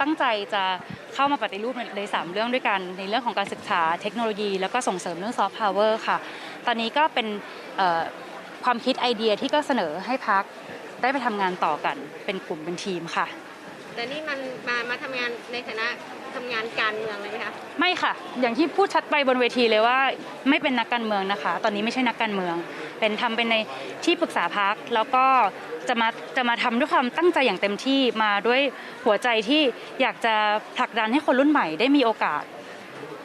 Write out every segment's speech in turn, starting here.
ตั้งใจจะเข้ามาปฏิรูปในในสามเรื่องด้วยกันในเรื่องของการศึกษาเทคโนโลยี แล้วก็ส่งเสริมเรื่องซอฟต์พาวเวอร์ค่ะ ตอนนี้ก็เป็นเอ่อความคิดไอเดียที่ก็เสนอให้พักได้ไปทำงานต่อกันเป็นกลุ่มเป็นทีมค่ะ แต่นี่มันมามาทำงานในฐานะทำงานการเมืองเลยไหมคะไม่ค่ะ อย่างที่พูดชัดไปบนเวทีเลยว่าไม่เป็นนักการเมืองนะคะ ตอนนี้ไม่ใช่นักการเมือง เป็นทำเป็นในที่ปรึกษาพักแล้วก็ จะมาจะมาทำด้วยความตั้งใจอย่างเต็มที่มาด้วยหัวใจที่อยากจะผลักดันให้คนรุ่นใหม่ได้มีโอกาส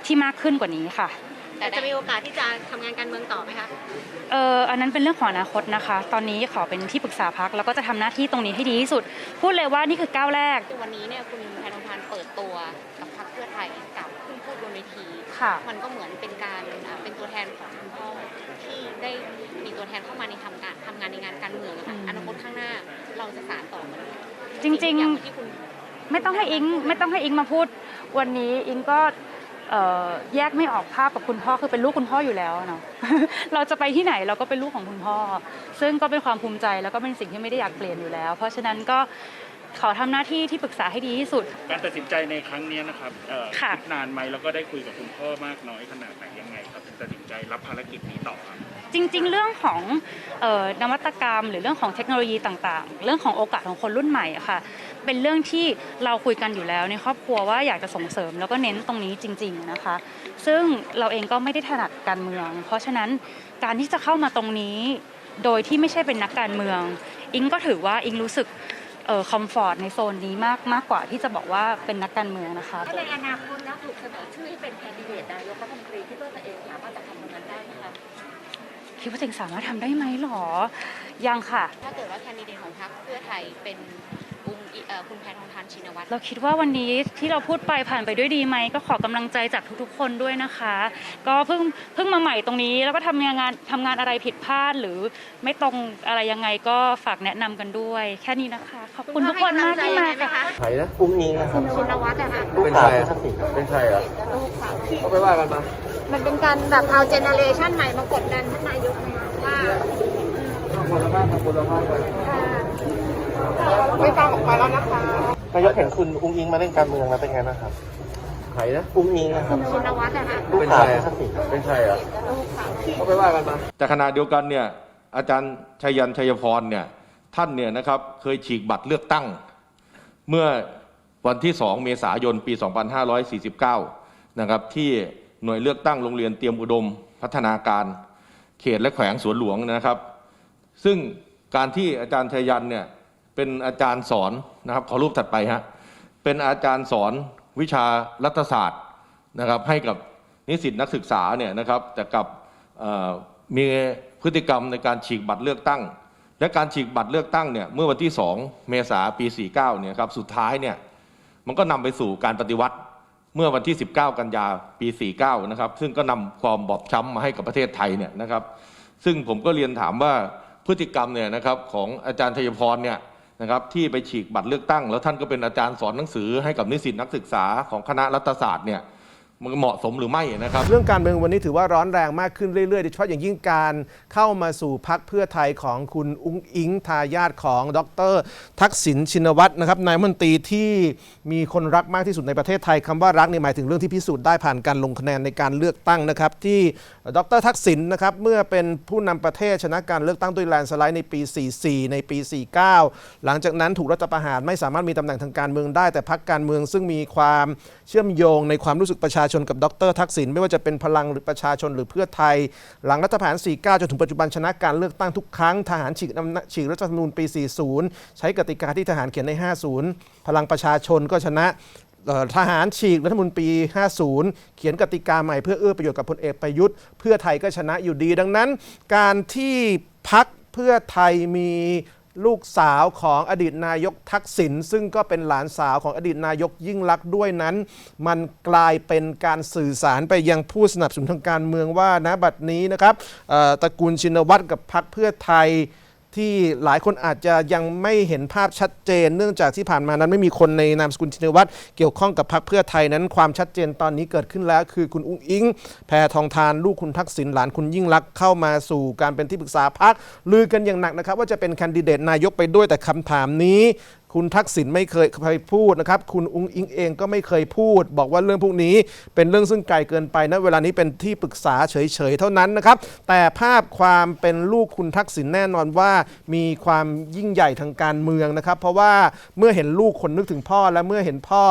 ที่มากขึ้นกว่านี้ค่ะ แต่จะมีโอกาสที่จะทำงานการเมืองต่อไหมคะเอออันนั้นเป็นเรื่องของอนาคตนะคะ ตอนนี้ขอเป็นที่ปรึกษาพักแล้วก็จะทำหน้าที่ตรงนี้ให้ดีที่สุด พูดเลยว่านี่คือก้าวแรก วันนี้เนี่ยคุณแพทองทานเปิดตัวกับพรรคเพื่อไทยกับขึ้นพูดบนเวทีค่ะ มันก็เหมือนเป็นการอ่าเป็นตัวแทนของคุณพ่อที่ได้มีตัวแทนเข้ามาในทำการทำงานในงานการเมืองอะค่ะอืมอนาคต ข้างหน้า เราจะสานต่อมันจริงอย่างๆ ที่คุณไม่ต้องให้อิงไม่ต้องให้อิงมาพูด วันนี้อิงก็เอ่อแยกไม่ออกภาพกับคุณพ่อคือเป็นลูกคุณพ่ออยู่แล้วเนาะ เราจะไปที่ไหนเราก็เป็นลูกของคุณพ่อ ซึ่งก็เป็นความภูมิใจแล้วก็เป็นสิ่งที่ไม่ได้อยากเปลี่ยนอยู่แล้ว เพราะฉะนั้นก็ขอทำหน้าที่ที่ปรึกษาให้ดีที่สุด การตัดสินใจในครั้งเนี้ยนะครับเอ่อค่ะ คิดนานไหมแล้วก็ได้คุยกับคุณพ่อมากน้อยขนาดไหนยังไงครับถึงตัดสินใจรับภารกิจนี้ต่อครับ จริง ๆ เรื่องของออนวัตกรรม หรือเรื่องของเทคโนโลยีต่างๆ เรื่องของโอกาสของคนรุ่นใหม่ค่ะ เป็นเรื่องที่เราคุยกันอยู่แล้วในครอบครัวว่าอยากจะส่งเสริมแล้วก็เน้นตรงนี้จริง ๆนะคะ ซึ่งเราเองก็ไม่ได้ถนัดการเมือง เพราะฉะนั้นการที่จะเข้ามาตรงนี้โดยที่ไม่ใช่เป็นนักการเมือง อิงก็ถือว่าอิงรู้สึกเออคอมฟอร์ตในโซนนี้มากมากกว่าที่จะบอกว่าเป็นนักการเมืองนะคะในอนาคตแล้วถูกเสนอชื่อให้เป็นแคนดิเดตนายกรัฐมนตรีที่ตัวเอง คิดว่าตัวเองสามารถทำได้ไหมหรอ ยังค่ะ ถ้าเกิดว่าแคนดิเดตของพรรคเพื่อไทยเป็นองค์อิเอ่อคุณแพทองทานชินวัตรเราคิดว่าวันนี้ที่เราพูดไปผ่านไปด้วยดีไหมก็ขอกำลังใจจากทุกๆ คนด้วยนะคะ ก็เพิ่งเพิ่งมาใหม่ตรงนี้ แล้วก็ทำงานทำงานอะไรผิดพลาดหรือไม่ตรงอะไรยังไงก็ฝากแนะนำกันด้วย แค่นี้นะคะ ขอบคุณทุกคนมากที่มาค่ะใครนะอุ้งอิงนะครับชินวัตรอะค่ะเป็นใครอะเป็นใครอะเขาไปว่ากันมา มันเป็นการแบบเอาเจเนเรชันใหม่มากดดันท่านนายกนะคะว่าคนละภาพคนละภาพกันไม่ฟังออกมาแล้วนะคะนายกเห็นคุณอุ้งอิงมาเล่นการเมืองแล้วเป็นไงบ้างครับใครนะอุ้งอิงนะครับชินวัตรอะค่ะเป็นใครอะเป็นใครอะเขาไปว่ากันมาแต่ขณะเดียวกันเนี่ยอาจารย์ชัยยันชัยพรเนี่ยท่านเนี่ยนะครับเคยฉีกบัตรเลือกตั้ง เมื่อวันที่ 2 เมษายนปี 2549 นะครับที่ หน่วยเลือกตั้งโรงเรียนเตรียมอุดม พัฒนาการ เขตและแขวงสวนหลวงนะครับ ซึ่งการที่อาจารย์ชัยยันเนี่ยเป็นอาจารย์สอนนะครับขอรูปถัดไปฮะเป็นอาจารย์สอนวิชารัฐศาสตร์นะครับให้กับนิสิตนักศึกษาเนี่ยนะครับแต่กับมีพฤติกรรมในการฉีกบัตรเลือกตั้ง และการฉีกบัตรเลือกตั้งเนี่ยเมื่อวันที่ 2 เมษาปี 49เนี่ยครับสุดท้ายเนี่ยมันก็นำไปสู่การปฏิวัติ เมื่อวันที่ 19 กันยาปี 49 นะครับ ซึ่งก็นำความบอบช้ำมาให้กับประเทศไทยเนี่ยนะครับ ซึ่งผมก็เรียนถามว่าพฤติกรรมเนี่ยนะครับของอาจารย์ชัยพรเนี่ยนะครับที่ไปฉีกบัตรเลือกตั้ง แล้วท่านก็เป็นอาจารย์สอนหนังสือให้กับนิสิตนักศึกษาของคณะรัฐศาสตร์เนี่ย มันเหมาะสมหรือไม่นะครับ เรื่องการเมืองวันนี้ถือว่าร้อนแรงมากขึ้นเรื่อยๆโดยเฉพาะอย่างยิ่งการเข้ามาสู่พักเพื่อไทยของคุณอุ้งอิงทายาทของดร ทักษิณชินวัตรนะครับนายมนตรีที่มีคนรักมากที่สุดในประเทศไทยคำว่ารักนี่หมายถึงเรื่องที่พิสูจน์ได้ผ่านการลงคะแนนในการเลือกตั้งนะครับ ที่ดรทักษิณนะครับเมื่อเป็นผู้นำประเทศชนะการเลือกตั้งด้วยแลนสไลด์ในปี 44 ในปี 49 หลังจากนั้นถูกรัฐประหารไม่สามารถมีตำแหน่งทางการเมืองได้แต่พักการเมือง ซึ่งมีความเชื่อมโยงในความรู้สึกประชาชนกับดรทักษิณไม่ว่าจะเป็นพลังหรือประชาชนหรือเพื่อไทย หลังรัฐประหาร 49 จนถึงปัจจุบันชนะการเลือกตั้งทุกครั้งทหารฉีกอำนาจฉีกรัฐธรรมนูญปี 40 ใช้กติกาที่ทหารเขียนใน 50 พลังประชาชนก็ชนะทหารฉีกรัฐมนูญปี50 เขียนกติกาใหม่เพื่อเอื้อประโยชน์กับพลเอกประยุทธ์ เพื่อไทยก็ชนะอยู่ดี ดังนั้น การที่พักเพื่อไทยมี ลูกสาวของอดีตนายกทักษิณซึ่งก็เป็นหลานสาวของอดีตนายกยิ่งลักษณ์ด้วยนั้น มันกลายเป็นการสื่อสารไปยังผู้สนับสนุนทางการเมืองว่านะบัดนี้นะครับตระกูลชินวัตรกับพรรคเพื่อไทย ที่หลายคนอาจจะยังไม่เห็นภาพชัดเจน เนื่องจากที่ผ่านมานั้นไม่มีคนในนามสกุลชินวัตรเกี่ยวข้องกับพรรคเพื่อไทยนั้นความชัดเจนตอนนี้เกิดขึ้นแล้ว คือคุณอุ้งอิง แพทองทานลูกคุณทักษิณหลานคุณยิ่งลักษณ์เข้ามาสู่การเป็นที่ปรึกษาพรรคลือกันอย่างหนักนะครับ ว่าจะเป็นแคนดิเดตนายกไปด้วยแต่คำถามนี้ คุณทักษิณไม่เคยไปพูดนะครับ คุณอุ้งอิงเองก็ไม่เคยพูด บอกว่าเรื่องพวกนี้ เป็นเรื่องซึ่งไกลเกินไปนะเวลานี้เป็นที่ปรึกษาเฉยๆเท่านั้นนะครับ แต่ภาพความเป็นลูกคุณทักษิณแน่นอนว่า มีความยิ่งใหญ่ทางการเมืองนะครับ เพราะว่าเมื่อเห็นลูกคนนึกถึงพ่อและเมื่อเห็นพ่อ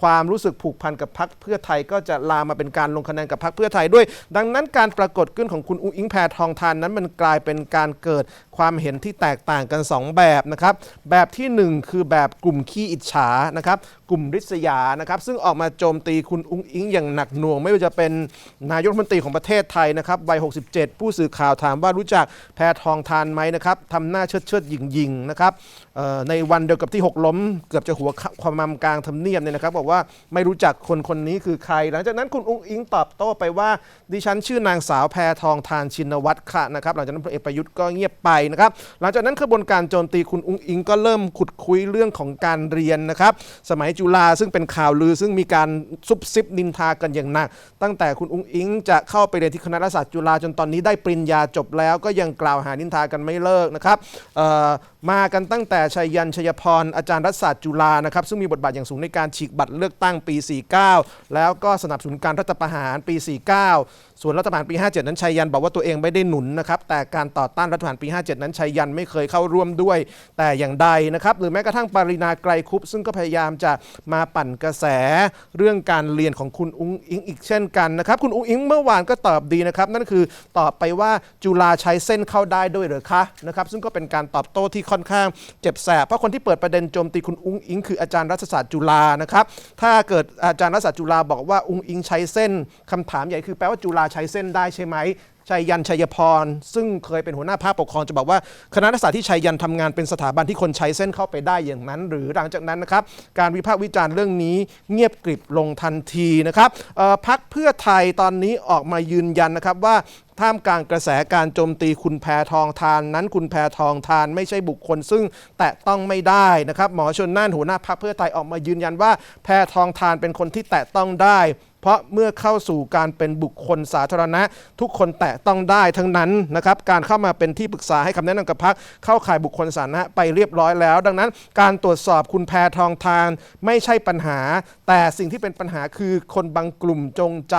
ความรู้สึกผูกพันกับพักเพื่อไทยก็จะลามมาเป็นการลงคะแนนกับพักเพื่อไทยด้วย ดังนั้นการปรากฏขึ้นของคุณอุ้งอิงแพทองทานนั้นมันกลายเป็นการเกิดความเห็นที่แตกต่างกัน 2 แบบนะครับ แบบทีหนึ่1 คือแบบกลุ่มขี้อิจฉานะครับกลุ่มริษยานะครับซึ่งออกมาโจมตีคุณอุ้งอิงอย่างหนักหน่วง ไม่ว่าจะเป็นนายกรัฐมนตรีของประเทศไทยนะครับวัย 67 ผู้สื่อข่าวถามว่ารู้จักแพทองทานไหมนะครับทำหน้าเชิดเชิดหยิงยิงนะครับในวันเดียวกับที่หกล้ม เกือบจะหัวความมกลางทำเนียบเนี่ยนะครับ บอกว่าไม่รู้จักคนคนนี้คือใคร หลังจากนั้นคุณอุ้งอิงตอบโต้ไปว่า ดิฉันชื่อนางสาวแพทองทานชินวัตรค่ะนะครับหลังจากนั้นพลเอกประยุทธ์ก็เงียบไปนะครับหลังจากนั้นขบวนการโจมตีคุณอุ้งอิงก็เริ่มขุดคุยเรื่องของการเรียนนะครับสมัยจุฬาซึ่งเป็นข่าวลือ ซึ่งมีการซุบซิบนินทากันอย่างหนัก ตั้งแต่คุณอุ้งอิงจะเข้าไปเรียนที่คณะรัฐศาสตร์จุฬาจนตอนนี้ได้ปริญญาจบแล้ว ก็ยังกล่าวหานินทากันไม่เลิกนะครับ มากันตั้งแต่ชัยยันชัยพร อาจารย์รัฐศาสตร์จุฬานะครับ ซึ่งมีบทบาทอย่างสูงในการฉีกบัตรเลือกตั้งปี 49 แล้วก็สนับสนุนการรัฐประหารปี 49 ส่วนรัฐประหารปี 57 นั้นชัยยันบอกว่าตัวเองไม่ได้หนุนนะครับ แต่การต่อต้านรัฐประหารปี 57 นั้นชัยยันไม่เคยเข้าร่วมด้วย แต่อย่างใดนะครับ หรือแม้กระทั่งปรินาไกรคุปซึ่งก็พยายามจะมาปั่นกระแสเรื่องการเรียนของคุณอุ้งอิงอีกเช่นกันนะครับ คุณอุ้งอิงเมื่อวานก็ตอบดีนะครับ นั่นคือตอบไปว่าจุฬาใช้เส้นเข้าได้ด้วยหรือคะนะครับ ซึ่งก็เป็นการตอบโต้ที่ค่อนข้างเจ็บแสบเพราะคนที่เปิดประเด็นโจมตีคุณอุ้งอิงคืออาจารย์รัฐศาสตร์จุฬานะครับถ้าเกิดอาจารย์รัฐศาสตร์จุฬาบอกว่าอุ้งอิงใช้เส้นคำถามใหญ่คือแปลว่าจุฬาใช้เส้นได้ใช่ไหม ชัยยันชัยพร ซึ่งเคยเป็นหัวหน้าภาคปกครองจะบอกว่าคณะรัฐศาสตร์ที่ชัยยันทำงานเป็นสถาบันที่คนใช้เส้นเข้าไปได้อย่างนั้น หรือหลังจากนั้นนะครับ การวิพากษ์วิจารณ์เรื่องนี้เงียบกริบลงทันทีนะครับพักเพื่อไทยตอนนี้ออกมายืนยันนะครับว่าท่ามกลางกระแสการโจมตีคุณแพทองทานนั้นคุณแพทองทานไม่ใช่บุคคลซึ่งแตะต้องไม่ได้นะครับ หมอชนน่านหัวหน้าพรรคเพื่อไทยออกมายืนยันว่าแพทองทานเป็นคนที่แตะต้องได้ เพราะเมื่อเข้าสู่การเป็นบุคคลสาธารณะ ทุกคนแตะต้องได้ทั้งนั้นนะครับการเข้ามาเป็นที่ปรึกษาให้คำแนะนำกับพรรคเข้าข่ายบุคคลสาธารณะไปเรียบร้อยแล้ว ดังนั้น การตรวจสอบคุณแพทองทาน ไม่ใช่ปัญหา แต่สิ่งที่เป็นปัญหาคือคนบางกลุ่มจงใจ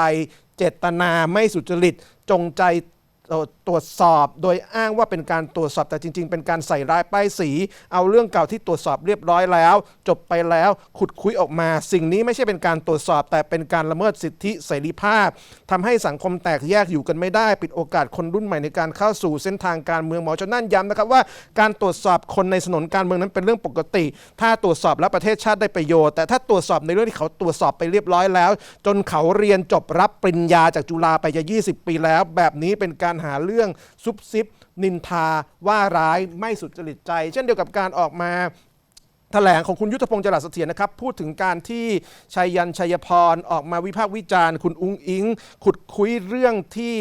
เจตนาไม่สุจริตจงใจ ตรวจสอบ โดยอ้างว่าเป็นการตรวจสอบแต่จริง ๆ เป็นการใส่ร้ายป้ายสี เอาเรื่องเก่าที่ตรวจสอบเรียบร้อยแล้ว จบไปแล้วขุดคุยออกมา สิ่งนี้ไม่ใช่เป็นการตรวจสอบ แต่เป็นการละเมิดสิทธิเสรีภาพทำให้สังคมแตกแยกอยู่กันไม่ได้ ปิดโอกาสคนรุ่นใหม่ในการเข้าสู่เส้นทางการเมืองหมอชนนั่นย้ำนะครับว่าการตรวจสอบคนในสนนการเมืองนั้นเป็นเรื่องปกติ ถ้าตรวจสอบแล้วประเทศชาติได้ประโยชน์ แต่ถ้าตรวจสอบในเรื่องที่เขาตรวจสอบไปเรียบร้อยแล้ว จนเขาเรียนจบรับปริญญาจากจุฬาไปจะ 20 ปีแล้ว แบบนี้เป็นการหาเรื่องซุบซิบ นินทา ว่าร้ายไม่สุจริตใจ เช่นเดียวกับการออกมาแถลงของคุณยุทธพงศ์จรัสเสถียรนะครับ พูดถึงการที่ชัยยันชัยพรออกมาวิพากษ์วิจารณ์ คุณอุ้งอิง ขุดคุยเรื่องที่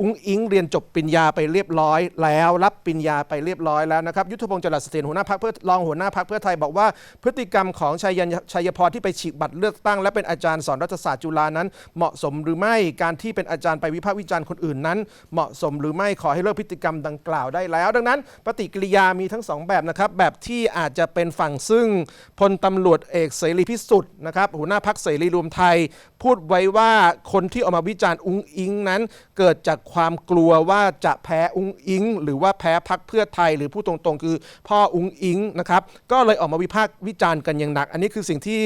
อุ้งอิงเรียนจบปริญญาไปเรียบร้อย แล้วรับปริญญาไปเรียบร้อยแล้วนะครับยุทธพงศ์จรัสเสถียรหัวหน้าพักเพื่อรองหัวหน้าพักเพื่อไทยบอกว่า พฤติกรรมของชัยยันชัยพรที่ไปฉีกบัตรเลือกตั้ง และเป็นอาจารย์สอนรัฐศาสตร์จุฬานั้น เหมาะสมหรือไม่การที่เป็นอาจารย์ไปวิพากษ์วิจารณ์คนอื่นนั้น เหมาะสมหรือไม่ขอให้เลิกพฤติกรรมดังกล่าวได้แล้ว ดังนั้น ปฏิกิริยามีทั้งสองแบบนะครับแบบที่อาจจะเป็นฝั่งซึ่งพลตำรวจเอกเสรีพิสุทธิ์นะครับหัวหน้าพักเสรีรวมไทยพูดไว้ว่าคนที่ออกมาวิจารณ์อุ้งอิงนั้น เกิดจากความกลัวว่าจะแพ้อุ้งอิง หรือว่าแพ้พักเพื่อไทย หรือพูดตรงๆ คือพ่ออุ้งอิงนะครับก็เลยออกมาวิพากษ์วิจารณ์กันอย่างหนัก อันนี้คือสิ่งที่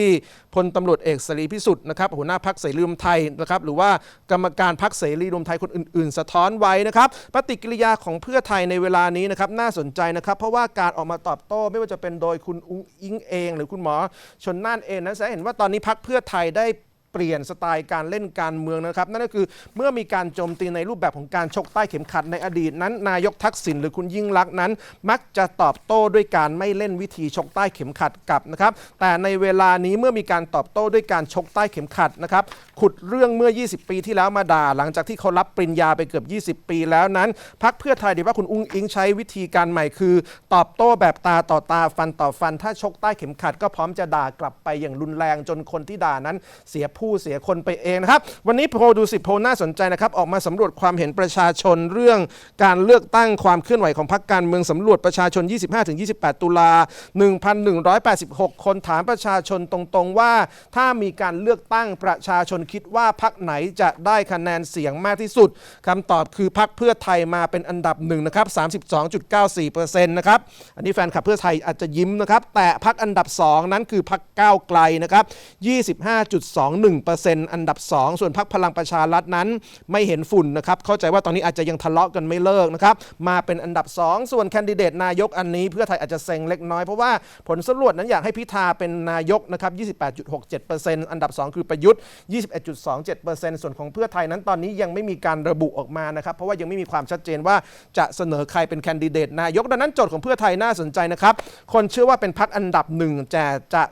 พลตำรวจเอกเสรีพิสุทธิ์นะครับหัวหน้าพักเสรีรวมไทยนะครับหรือว่ากรรมการพักเสรีรวมไทยคนอื่น ๆ สะท้อนไว้นะครับปฏิกิริยาของเพื่อไทยในเวลานี้นะครับน่าสนใจนะครับ เพราะว่าการออกมาตอบโต้ไม่ว่าจะเป็นโดยคุณอุ้งอิงเอง หรือคุณหมอชนน่านเองนั้นแสดงเห็นว่าตอนนี้พักเพื่อไทยได้ เปลี่ยนสไตล์การเล่นการเมืองนะครับ นั่นก็คือเมื่อมีการโจมตีในรูปแบบของการชกใต้เข็มขัดในอดีตนั้น นายกทักษิณหรือคุณยิ่งลักษณ์นั้น มักจะตอบโต้ด้วยการไม่เล่นวิธีชกใต้เข็มขัดกลับนะครับ แต่ในเวลานี้เมื่อมีการตอบโต้ด้วยการชกใต้เข็มขัดนะครับขุดเรื่องเมื่อ 20 ปีที่แล้วมาด่า หลังจากที่เขารับปริญญาไปเกือบ 20 ปีแล้วนั้นพักเพื่อไทยเดี๋ยวว่าคุณอุ้งอิงใช้วิธีการใหม่คือ ตอบโต้แบบตาต่อตาฟันต่อฟัน ถ้าชกใต้เข็มขัด ก็พร้อมจะด่ากลับไปอย่างรุนแรงจนคนที่ด่านั้นเสียผผู้เสียคนไปเองนะครับ วันนี้โพลดูสิโพลน่าสนใจนะครับ ออกมาสำรวจความเห็นประชาชนเรื่องการเลือกตั้งความเคลื่อนไหวของพรรคการเมืองสำรวจประชาชน 25-28 ตุลา 1,186 คนถามประชาชนตรงๆว่า ถ้ามีการเลือกตั้งประชาชนคิดว่าพรรคไหนจะได้คะแนนเสียงมากที่สุดคำตอบคือพรรคเพื่อไทยมาเป็นอันดับหนึ่งนะครับ 32.94%นะครับ อันนี้แฟนคลับเพื่อไทยอาจจะยิ้มนะครับ แต่พรรคอันดับ 2 นั้นคือพรรคก้าวไกลนะครับ 25.21อันดับ 2 ส่วนพรรคพลังประชารัฐนั้น ไม่เห็นฝุ่นนะครับ เข้าใจว่าตอนนี้อาจจะยังทะเลาะกันไม่เลิกนะครับ มาเป็นอันดับ 2 ส่วนแคนดิเดตนายกอันนี้เพื่อไทยอาจจะเซ็งเล็กน้อย เพราะว่าผลสำรวจนั้นอยากให้พิธาเป็นนายกนะครับ 28.67%อันดับ 2 คือประยุทธ์ 21.27%ส่วนของเพื่อไทยนั้นตอนนี้ยังไม่มีการระบุออกมานะครับ เพราะว่ายังไม่มีความชัดเจนว่าจะเสนอใครเป็นแคนดิเดตนายกดังนั้นโจทย์ของเพื่อไทยน่าสนใจนะครับคนเชื่อว่าเป็นพักอันดับหนึ่งแต่จะ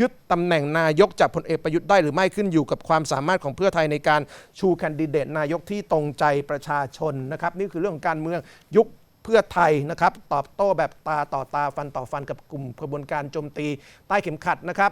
ยึดตำแหน่งนายกจากพลเอกประยุทธ์ได้หรือไม่ขึ้นอยู่กับความสามารถของเพื่อไทยในการชูแคนดิเดตนายกที่ตรงใจประชาชนนะครับนี่คือเรื่องของการเมืองยุคเพื่อไทยนะครับตอบโต้แบบตาต่อตาฟันต่อฟันกับกลุ่มกระบวนการโจมตีใต้เข็มขัดนะครับ